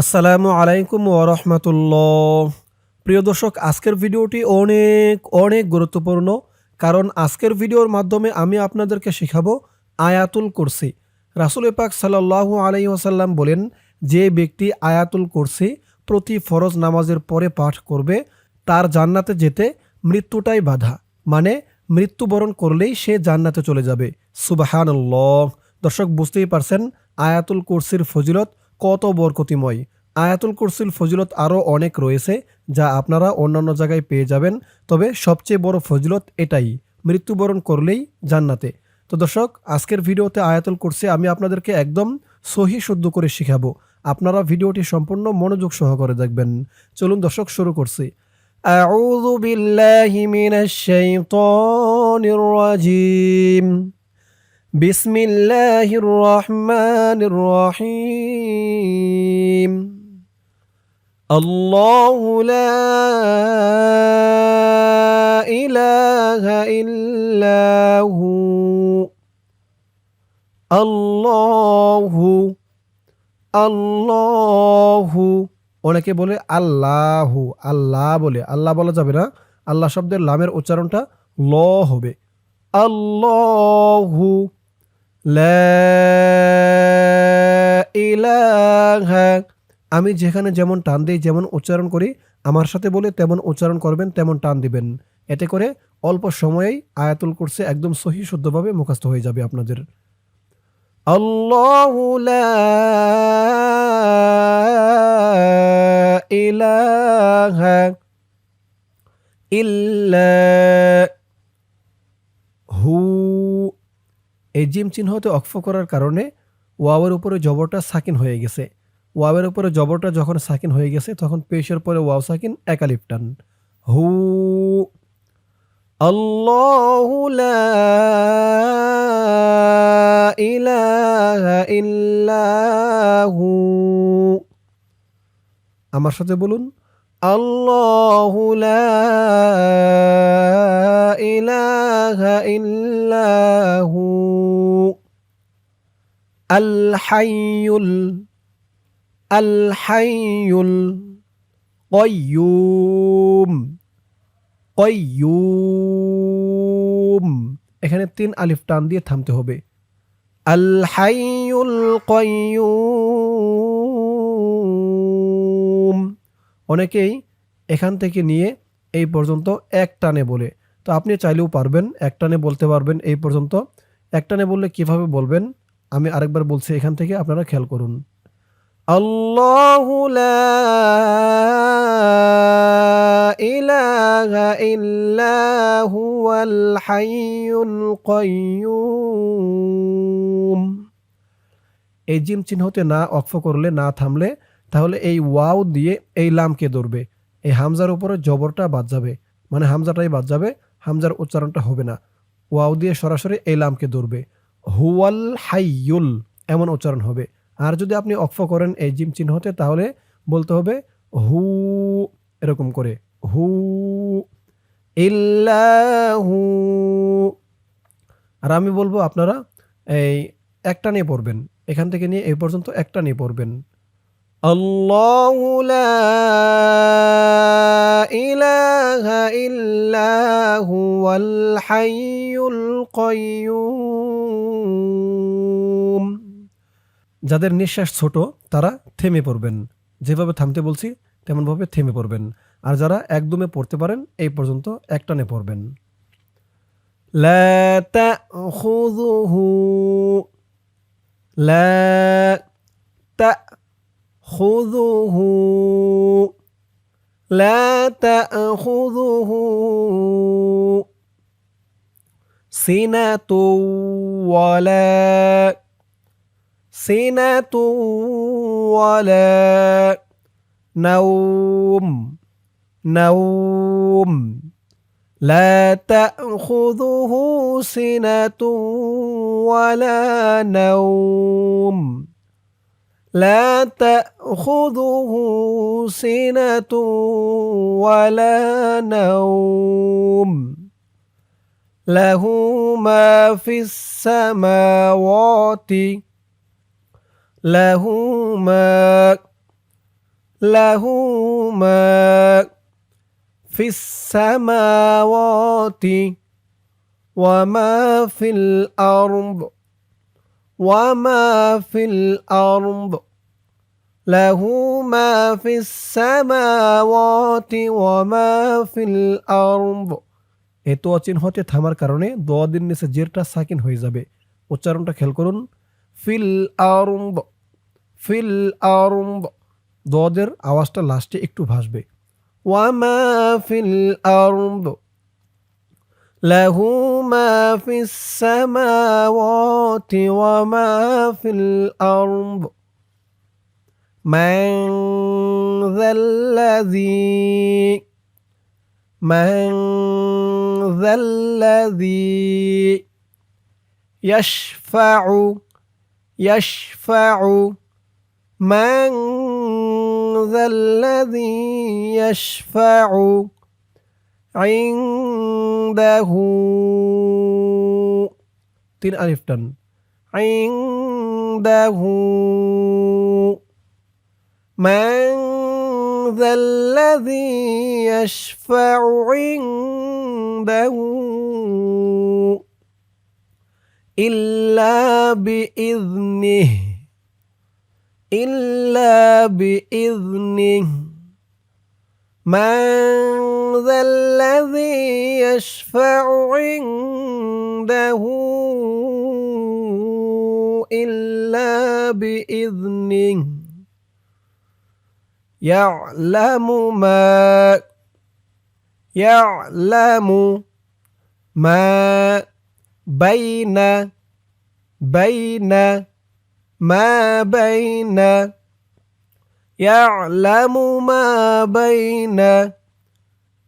আসসালামু আলাইকুম ওরহমতুল্লাহ প্রিয় দর্শক, আজকের ভিডিওটি অনেক অনেক গুরুত্বপূর্ণ কারণ আজকের ভিডিওর মাধ্যমে আমি আপনাদেরকে শেখাবো আয়াতুল কুরসি। রাসুল পাক সাল্লাহু আলাই ওসাল্লাম বলেন, যে ব্যক্তি আয়াতুল কুরসি প্রতি ফরজ নামাজের পরে পাঠ করবে, তার জান্নাতে যেতে মৃত্যুটাই বাধা। মানে মৃত্যুবরণ করলেই সে জান্নাতে চলে যাবে। সুবাহানল্লাহ। দর্শক, বুঝতেই পারছেন, আয়াতুল কুরসির ফজিলত কত বরকতিময় আয়াতুল কুরসির ফজিলত আরও অনেক রয়েছে যা আপনারা অন্যান্য জায়গায় পেয়ে যাবেন তবে সবচেয়ে বড় ফজিলত এটাই মৃত্যুবরণ করলেই জান্নাতে তো দর্শক আজকের ভিডিওতে আয়াতুল কুরসি আমি আপনাদেরকে একদম সহি শুদ্ধ করে শিখাবো আপনারা ভিডিওটি সম্পূর্ণ মনোযোগ সহকারে দেখবেন চলুন দর্শক শুরু করছি أعوذ بالله من الشيطان الرجيم بسم الله الرحمن الرحيم الله لا إله إلا هو الله الله অনেকে বলে আল্লাহ আল্লাহ বলে আল্লাহ বলা যাবে না আল্লাহ শব্দের লামের উচ্চারণটা ল হবে আল্লাহু লা ইলাহা আমি যেখানে যেমন টান দিই, যেমন উচ্চারণ করি, আমার সাথে বলে তেমন উচ্চারণ করবেন, তেমন টান দিবেন। এতে করে অল্প সময়েই আয়াতুল কুরসি একদম সহি শুদ্ধভাবে মুখস্থ হয়ে যাবে আপনাদের। আল্লাহু লা ইলাহা ইল্লা হু এই জিম চিহ্নতে অক্ষ করার কারণে ওয়াওয়ের উপরে জবরটা সাকিন হয়ে গেছে। ওয়াওয়ের উপরে জবরটা যখন সাকিন হয়ে গেছে, তখন পেশের পরে ওয়াও সাকিন একালিপ টান। হু ইল্লাহু। আমার সাথে বলুন লা ইলাহা ইল্লাহু আল হাইয়ুল আল হাইয়ুল কয়্যুম কয়্যুম। এখানে তিন আলিফ টান দিয়ে থামতে হবে। আল হাইয়ুল কয়্যুম। অনেকেই এখান থেকে নিয়ে এই পর্যন্ত এক টানে বলে। তো আপনি চাইলেও পারবেন, এক টানে বলতে পারবেন এই পর্যন্ত। এক টানে বললে কীভাবে বলবেন? আমি আরেকবার বলছি, এখান থেকে আপনারা খেয়াল করুন। আল্লাহু এই জিম চিহ্নতে না অক্ষ করলে, না থামলে তাহলে এই ওয়াও দিয়ে এই লামকে ধরবে। এই হামজার উপরে জবরটা বাদ যাবে। মানে হামজাটাই বাদ যাবে, হামজার উচ্চারণটা হবে না। ওয়াও দিয়ে সরাসরি এই লামকে ধরবে। হুয়াল হাইয়ুল এমন উচ্চারণ হবে। আর যদি আপনি অক্ষ করেন এই জিম চিহ্নতে, তাহলে বলতে হবে হু এরকম করে। হু ইল্লাহু। আর আমি বলব আপনারা এই একটা নিয়ে পড়বেন। এখান থেকে নিয়ে এই পর্যন্ত একটা নিয়ে পড়বেন। আল্লাহু লা ইলাহা ইল্লা হুয়াল হাইয়ুল কাইয়্যুম যাদের নিঃশ্বাস ছোট, তারা থেমে পড়বেন। যেভাবে থামতে বলছি, তেমনভাবে থেমে পড়বেন। আর যারা একদমে পড়তে পারেন, এই পর্যন্ত একটানে পড়বেন। লা তাখুযুহু, লা تأخذه. لا تأخذه. سنة ولا سنة ولا نوم. نوم. لا تأخذه سنة ولا نوم. لا تأخذه سنة ولا نوم. له ما في السماوات له ما له ما في السماوات وما في الأرض وما في الأرض. له ما في السماوات وما في الأرض এ তো চিহ্নতে থামার কারণে দোয়া দিন নিচে জেরটা সাকিন হয়ে যাবে উচ্চারণটা খেয়াল করুন ফিল আরম্ব ফিল আরম্ব দদের আওয়াজটা লাস্টে একটু ভাসবে ওয়ামা ফিল আরম্ব له ما في السماوات وما في الأرض من ذا الذي من ذا الذي يشفع يشفع من ذا الذي يشفع عنده تين ألف تن. عنده من ذا الذي يشفع عنده إلا بإذنه إلا بإذنه. من ذا الذي يشفع عنده إلا بإذنه. يعلم ما يعلم ما بين بين ما بين يعلم ما بين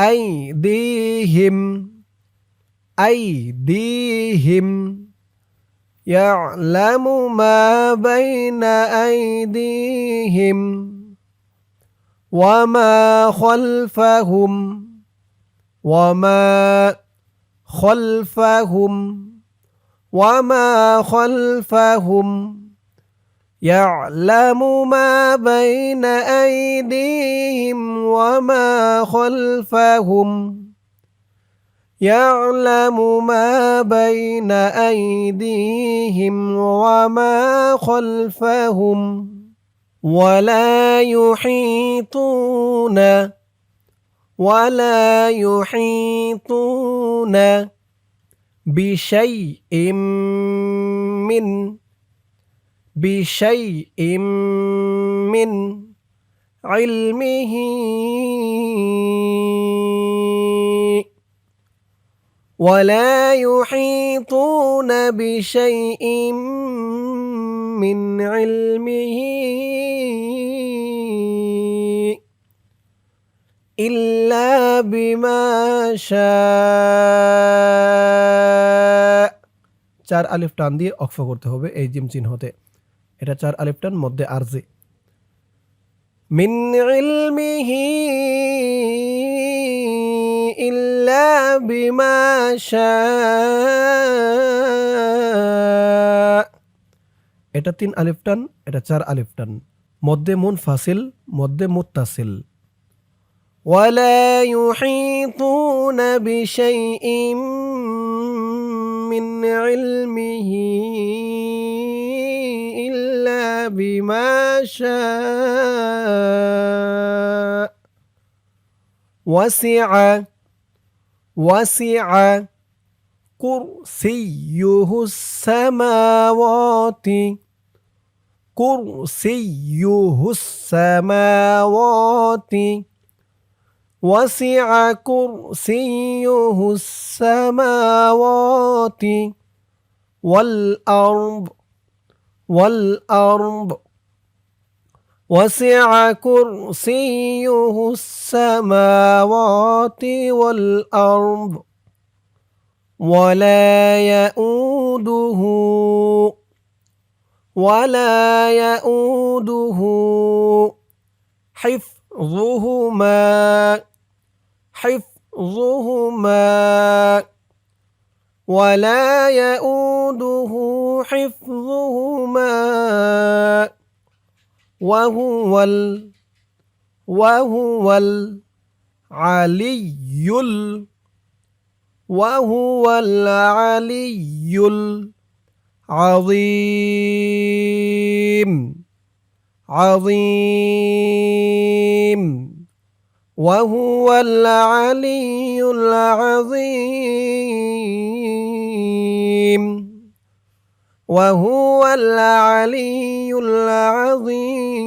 أيديهم أيديهم يعلم ما بين أيديهم وما خلفهم وما خلفهم وما خلفهم. يعلم ما بين أيديهم وما خلفهم. يعلم ما بين أيديهم وما خلفهم. ولا يحيطون ولا يحيطون بشيء من بشيء من علمه. ولا يحيطون بشيء من علمه إلا بما شاء চার আলিফ টান দিয়ে অক্ফ করতে হবে এই জিম চিহ্নতে এটা চার আলিফ টান মধ্যে আরজি মিন ইলমিহি ইল্লা বিমা শাআ এটা তিন আলিফ টান এটা চার আলিফ টান মধ্যে মুন ফাসিল মধ্যে মুত্তাসিল ولا يحيطون بشيء من علمه إلا بما شاء وسع وسع كرسيه السماوات. كرسيه السماوات. وسع كرسيه السماوات. والأرض والأرض وسع كرسيه السماوات والأرض ولا يؤوده ولا يؤوده حفظهما حفظهما ولا يؤوده حفظهما وهو ال وهو العلي ال- وهو العلي العظيم عظيم. وهو العلي العظيم. وهو العلي العظيم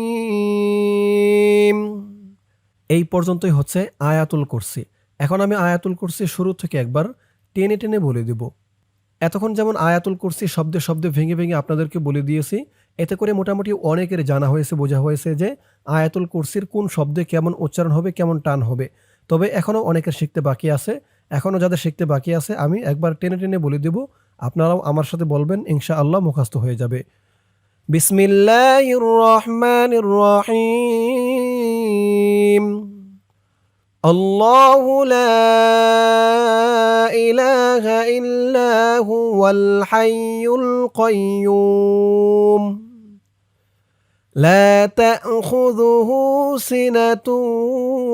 এই পর্যন্তই হচ্ছে আয়াতুল কুরসি এখন আমি আয়াতুল কুরসি শুরু থেকে একবার টেনে টেনে বলে দেব এতক্ষণ যেমন আয়াতুল কুরসি শব্দে শব্দে ভেঙে ভেঙে আপনাদেরকে বলে দিয়েছি এতে করে মোটামুটি অনেকের জানা হয়েছে বোঝা হয়েছে যে আয়াতুল কুরসির কোন শব্দে কেমন উচ্চারণ হবে কেমন টান হবে তবে এখনও অনেকের শিখতে বাকি আছে এখনও যাদের শিখতে বাকি আছে আমি একবার টেনে টেনে বলে দেব আপনারাও আমার সাথে বলবেন ইনশা আল্লাহ মুখাস্ত হয়ে যাবে বিসমিল্লাহির রহমানির রহিম الله لا إله إلا هو الحي القيوم لا تأخذه سنة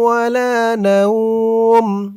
ولا نوم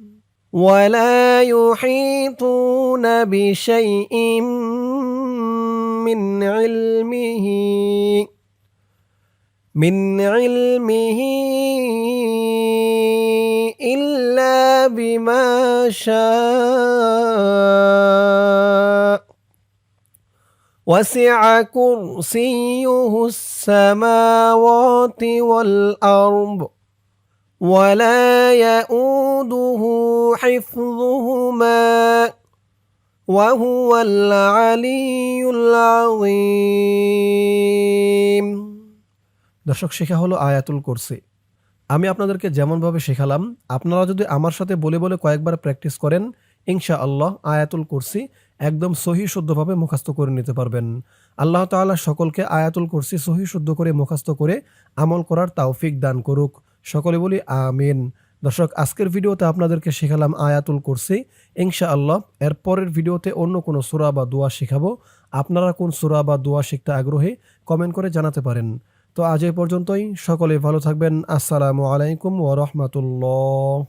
ولا يحيطون بشيء من علمه من علمه إلا بما شاء. وسع كرسيه السماوات والأرض. ولا يؤوده حفظهما وهو العلي العظيم দর্শক শেখা হলো আয়াতুল কুরসি আমি আপনাদেরকে যেমনভাবে শেখালাম আপনারা যদি আমার সাথে বলে বলে কয়েকবার প্র্যাকটিস করেন ইনশা আল্লাহ আয়াতুল কুরসি একদম সহি শুদ্ধভাবে মুখস্থ করে নিতে পারবেন আল্লাহ তাআলা সকলকে আয়াতুল কুরসি সহি শুদ্ধ করে মুখস্থ করে আমল করার তাওফিক দান করুক সকলে বলি আমিন। দর্শক, আজকের ভিডিওতে আপনাদেরকে শেখালাম আয়াতুল কুরসি। ইনশা আল্লাহ এর পরের ভিডিওতে অন্য কোনো সুরা বা দোয়া শেখাবো। আপনারা কোন সুরা বা দোয়া শিখতে আগ্রহী, কমেন্ট করে জানাতে পারেন। তো আজ এই পর্যন্তই। সকলে ভালো থাকবেন। আসসালামু আলাইকুম ওয়া রাহমাতুল্লাহ।